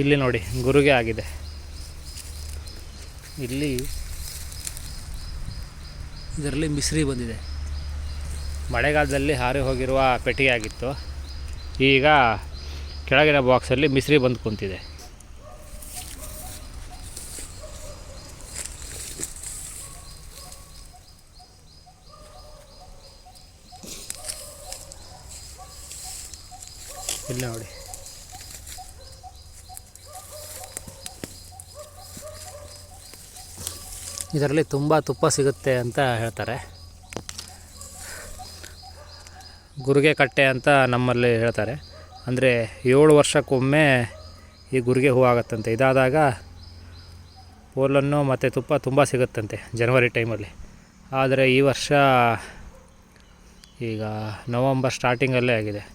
ಇಲ್ಲಿ ನೋಡಿ, ಗುರುಗೆ ಆಗಿದೆ. ಇಲ್ಲಿ ಇದರಲ್ಲಿ ಮಿಸ್ರಿ ಬಂದಿದೆ. ಮಳೆಗಾಲದಲ್ಲಿ ಹಾರಿ ಹೋಗಿರುವ ಪೆಟ್ಟಿಗೆಯಾಗಿತ್ತು. ಈಗ ಕೆಳಗಿನ ಬಾಕ್ಸಲ್ಲಿ ಮಿಸ್ರಿ ಬಂದು ಕುಂತಿದೆ. ಇಲ್ಲ ನೋಡಿ. ಇದರಲ್ಲಿ ತುಂಬ ತುಪ್ಪ ಸಿಗುತ್ತೆ ಅಂತ ಹೇಳ್ತಾರೆ. ಗುರಿಗೆ ಕಟ್ಟೆ ಅಂತ ನಮ್ಮಲ್ಲಿ ಹೇಳ್ತಾರೆ. ಅಂದರೆ ಏಳು ವರ್ಷಕ್ಕೊಮ್ಮೆ ಈ ಗುರಿಗೆ ಹೂ ಆಗುತ್ತಂತೆ. ಇದಾದಾಗ ಪೋಲನ್ನು ಮತ್ತು ತುಪ್ಪ ತುಂಬ ಸಿಗುತ್ತಂತೆ ಜನವರಿ ಟೈಮಲ್ಲಿ. ಆದರೆ ಈ ವರ್ಷ ಈಗ ನವಂಬರ್ ಸ್ಟಾರ್ಟಿಂಗಲ್ಲೇ ಆಗಿದೆ.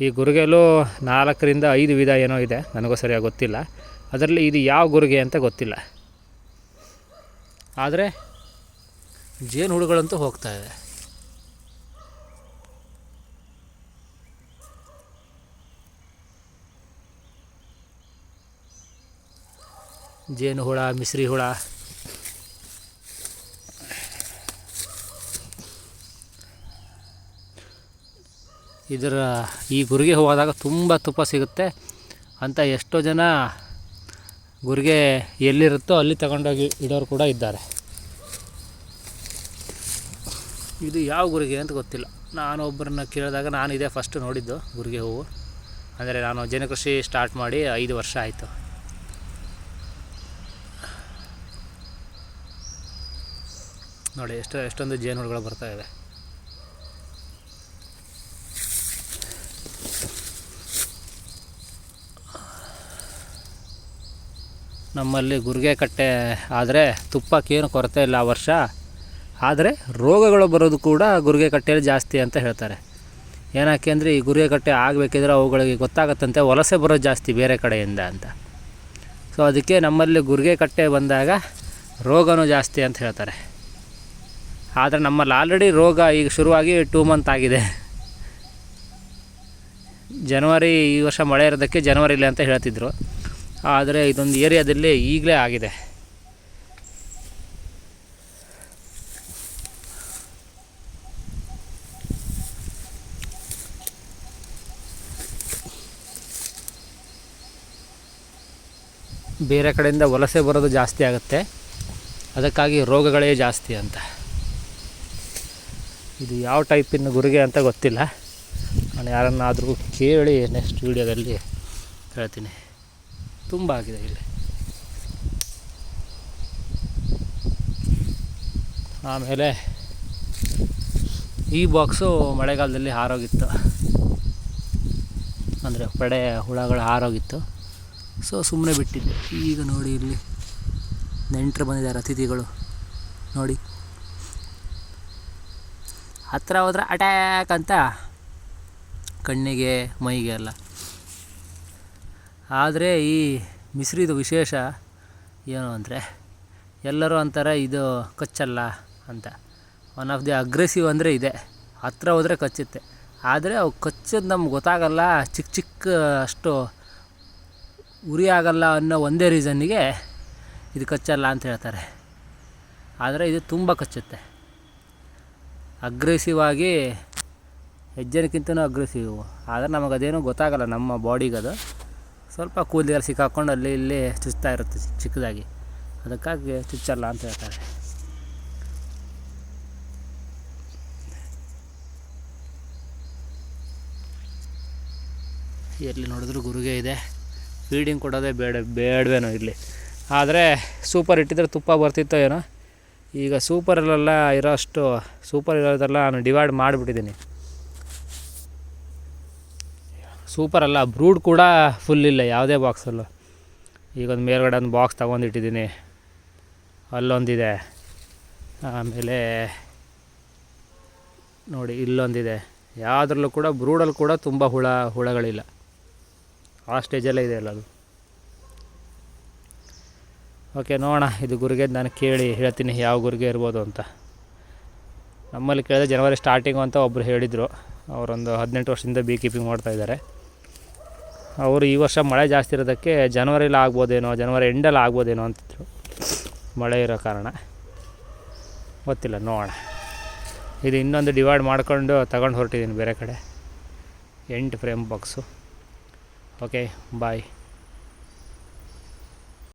ಈ ಗುರುಗೆಲೂ ನಾಲ್ಕರಿಂದ ಐದು ವಿಧ ಏನೋ ಇದೆ. ನನಗೂ ಸರಿಯಾಗಿ ಗೊತ್ತಿಲ್ಲ. ಅದರಲ್ಲಿ ಇದು ಯಾವ ಗುರಿಗೆ ಅಂತ ಗೊತ್ತಿಲ್ಲ. ಆದರೆ ಜೇನು ಹುಳುಗಳಂತೂ ಹೋಗ್ತಾ ಇದೆ. ಜೇನು ಹುಳ, ಮಿಸ್ರಿ ಹುಳ. ಇದರ ಈ ಗುರಿಗೆ ಹೋದಾಗ ತುಂಬ ತುಪ್ಪ ಸಿಗುತ್ತೆ ಅಂತ ಎಷ್ಟೋ ಜನ ಗುರಿಗೆ ಎಲ್ಲಿರುತ್ತೋ ಅಲ್ಲಿ ತಗೊಂಡೋಗಿ ಇಡೋರು ಕೂಡ ಇದ್ದಾರೆ. ಇದು ಯಾವ ಗುರಿಗೆ ಅಂತ ಗೊತ್ತಿಲ್ಲ. ನಾನು ಒಬ್ಬರನ್ನ ಕೇಳಿದಾಗ ನಾನು ಇದೇ ಫಸ್ಟ್ ನೋಡಿದ್ದು ಗುರಿಗೆ ಹೂವು. ಅಂದರೆ ನಾನು ಜೇನುಕೃಷಿ ಸ್ಟಾರ್ಟ್ ಮಾಡಿ ಐದು ವರ್ಷ ಆಯಿತು. ನೋಡಿ ಎಷ್ಟು, ಎಷ್ಟೊಂದು ಜೇನುಗಳು ಬರ್ತಾ ಇದೆ ನಮ್ಮಲ್ಲಿ ಗುರಿಗೆ ಕಟ್ಟೆ ಆದರೆ ತುಪ್ಪಕ್ಕೇನು ಕೊರತೆ ಇಲ್ಲ ಆ ವರ್ಷ. ಆದರೆ ರೋಗಗಳು ಬರೋದು ಕೂಡ ಗುರಿಗೆ ಕಟ್ಟೆಯಲ್ಲಿ ಜಾಸ್ತಿ ಅಂತ ಹೇಳ್ತಾರೆ. ಏನಕ್ಕೆ ಅಂದರೆ ಈ ಗುರಿಗೆ ಕಟ್ಟೆ ಆಗಬೇಕಿದ್ರೆ ಅವುಗಳಿಗೆ ಗೊತ್ತಾಗತ್ತಂತೆ, ವಲಸೆ ಬರೋದು ಜಾಸ್ತಿ ಬೇರೆ ಕಡೆಯಿಂದ ಅಂತ. ಸೊ ಅದಕ್ಕೆ ನಮ್ಮಲ್ಲಿ ಗುರಿಗೆ ಕಟ್ಟೆ ಬಂದಾಗ ರೋಗನೂ ಜಾಸ್ತಿ ಅಂತ ಹೇಳ್ತಾರೆ. ಆದರೆ ನಮ್ಮಲ್ಲಿ ಆಲ್ರೆಡಿ ರೋಗ ಈಗ ಶುರುವಾಗಿ ಟೂ ಮಂತ್ ಆಗಿದೆ. ಜನವರಿ ಈ ವರ್ಷ ಮಳೆ ಇರೋದಕ್ಕೆ ಜನವರಿಲಿ ಅಂತ ಹೇಳ್ತಿದ್ರು. ಆದರೆ ಇದೊಂದು ಏರಿಯಾದಲ್ಲಿ ಈಗಲೇ ಆಗಿದೆ. ಬೇರೆ ಕಡೆಯಿಂದ ವಲಸೆ ಬರೋದು ಜಾಸ್ತಿ ಆಗುತ್ತೆ. ಅದಕ್ಕಾಗಿ ರೋಗಗಳೇ ಜಾಸ್ತಿ ಅಂತ. ಇದು ಯಾವ ಟೈಪಿನ ಗುರಿಗೆ ಅಂತ ಗೊತ್ತಿಲ್ಲ. ನಾನು ಯಾರನ್ನಾದರೂ ಕೇಳಿ ನೆಕ್ಸ್ಟ್ ವೀಡಿಯೋದಲ್ಲಿ ಹೇಳ್ತೀನಿ. ತುಂಬ ಆಗಿದೆ ಇಲ್ಲಿ. ಆಮೇಲೆ ಈ ಬಾಕ್ಸು ಮಳೆಗಾಲದಲ್ಲಿ ಹಾರೋಗಿತ್ತು. ಅಂದರೆ ಪಡೆ ಹುಳಗಳು ಹಾರೋಗಿತ್ತು. ಸೊ ಸುಮ್ಮನೆ ಬಿಟ್ಟಿದ್ದೆ. ಈಗ ನೋಡಿ ಇಲ್ಲಿ ನೆಂಟರು ಬಂದಿದ್ದಾರೆ, ಅತಿಥಿಗಳು. ನೋಡಿ. ಹತ್ತಿರ ಹೋದ್ರೆ ಅಟ್ಯಾಕ್ ಅಂತ. ಕಣ್ಣಿಗೆ ಮೈಗೆ ಎಲ್ಲ. ಆದರೆ ಈ ಮಿಸ್ರಿದು ವಿಶೇಷ ಏನು ಅಂದರೆ ಎಲ್ಲರೂ ಅಂತಾರೆ ಇದು ಕಚ್ಚಲ್ಲ ಅಂತ. ಒನ್ ಆಫ್ ದಿ ಅಗ್ರೆಸಿವ್ ಅಂದರೆ ಇದೆ. ಹತ್ತಿರ ಹೋದರೆ ಕಚ್ಚುತ್ತೆ. ಆದರೆ ಅವು ಕಚ್ಚೋದು ನಮ್ಗೆ ಗೊತ್ತಾಗಲ್ಲ ಚಿಕ್ಕ ಚಿಕ್ಕ ಅಷ್ಟು ಉರಿ ಆಗಲ್ಲ ಅನ್ನೋ ಒಂದೇ ರೀಸನ್ನಿಗೆ ಇದು ಕಚ್ಚಲ್ಲ ಅಂತ ಹೇಳ್ತಾರೆ. ಆದರೆ ಇದು ತುಂಬ ಕಚ್ಚುತ್ತೆ. ಅಗ್ರೆಸಿವ್ ಆಗಿ ಹೆಜ್ಜೆನಕ್ಕಿಂತನೂ ಅಗ್ರೆಸಿವ್ ಆದರೆ ನಮಗದೇನೂ ಗೊತ್ತಾಗಲ್ಲ ನಮ್ಮ ಬಾಡಿಗದು ಸ್ವಲ್ಪ ಕೂದಲಿಗೆಲ್ಲ ಸಿಕ್ಕಾಕೊಂಡು ಅಲ್ಲಿ ಇಲ್ಲಿ ಚುಚ್ತಾ ಇರುತ್ತೆ ಚಿಕ್ಕದಾಗಿ. ಅದಕ್ಕಾಗಿ ಚುಚ್ಚಲ್ಲ ಅಂತ ಹೇಳ್ತಾರೆ. ಎಲ್ಲಿ ನೋಡಿದ್ರು ಗುರುಗೆ ಇದೆ. ಫೀಡಿಂಗ್ ಕೊಡೋದೇ ಬೇಡ, ಬೇಡವೇನೋ ಇಲ್ಲಿ ಆದರೆ ಸೂಪರ್ ಇಟ್ಟಿದ್ರೆ ತುಪ್ಪ ಬರ್ತಿತ್ತೋ ಏನೋ. ಈಗ ಸೂಪರಲ್ಲೆಲ್ಲ ಇರೋ ಅಷ್ಟು ಸೂಪರ್ ಇರೋದೆಲ್ಲ ನಾನು ಡಿವೈಡ್ ಮಾಡಿಬಿಟ್ಟಿದ್ದೀನಿ. ಸೂಪರ್ ಅಲ್ಲ ಬ್ರೂಡ್ ಕೂಡ ಫುಲ್ ಇಲ್ಲ ಯಾವುದೇ ಬಾಕ್ಸಲ್ಲೂ ಈಗ ಒಂದು ಮೇಲ್ಗಡೆ ಒಂದು ಬಾಕ್ಸ್ ತೊಗೊಂಡಿಟ್ಟಿದ್ದೀನಿ ಅಲ್ಲೊಂದಿದೆ. ಆಮೇಲೆ ನೋಡಿ, ಇಲ್ಲೊಂದಿದೆ. ಯಾವುದ್ರಲ್ಲೂ ಕೂಡ ಬ್ರೂಡಲ್ಲಿ ಕೂಡ ತುಂಬ ಹುಳ, ಹುಳಗಳಿಲ್ಲ. ಆ ಸ್ಟೇಜಲ್ಲೇ ಇದೆ ಅಲ್ಲ ಅದು ಓಕೆ ನೋಡೋಣ. ಇದು ಗುರಿಗೆ ನಾನು ಕೇಳಿ ಹೇಳ್ತೀನಿ ಯಾವ ಗುರಿಗೆ ಇರ್ಬೋದು ಅಂತ. ನಮ್ಮಲ್ಲಿ ಕೇಳಿದ್ರೆ ಜನವರಿ ಸ್ಟಾರ್ಟಿಂಗು ಅಂತ ಒಬ್ಬರು ಹೇಳಿದರು. ಅವರೊಂದು ಹದಿನೆಂಟು ವರ್ಷದಿಂದ ಬಿ ಕೀಪಿಂಗ್ ಮಾಡ್ತಾಯಿದ್ದಾರೆ ಅವರು ಈ ವರ್ಷ ಮಳೆ ಜಾಸ್ತಿ ಇರೋದಕ್ಕೆ ಜನವರಿಲಿ ಆಗ್ಬೋದೇನೋ, ಜನವರಿ ಎಂಡಲ್ಲಿ ಆಗ್ಬೋದೇನೋ ಅಂತಿದ್ರು. ಮಳೆ ಇರೋ ಕಾರಣ. ಗೊತ್ತಿಲ್ಲ, ನೋಡೋಣ. ಇದು ಇನ್ನೊಂದು ಡಿವೈಡ್ ಮಾಡ್ಕೊಂಡು ತಗೊಂಡು ಹೊರಟಿದ್ದೀನಿ ಬೇರೆ ಕಡೆ. ಎಂಟು ಫ್ರೇಮ್ ಬಾಕ್ಸು ಓಕೆ ಬಾಯ್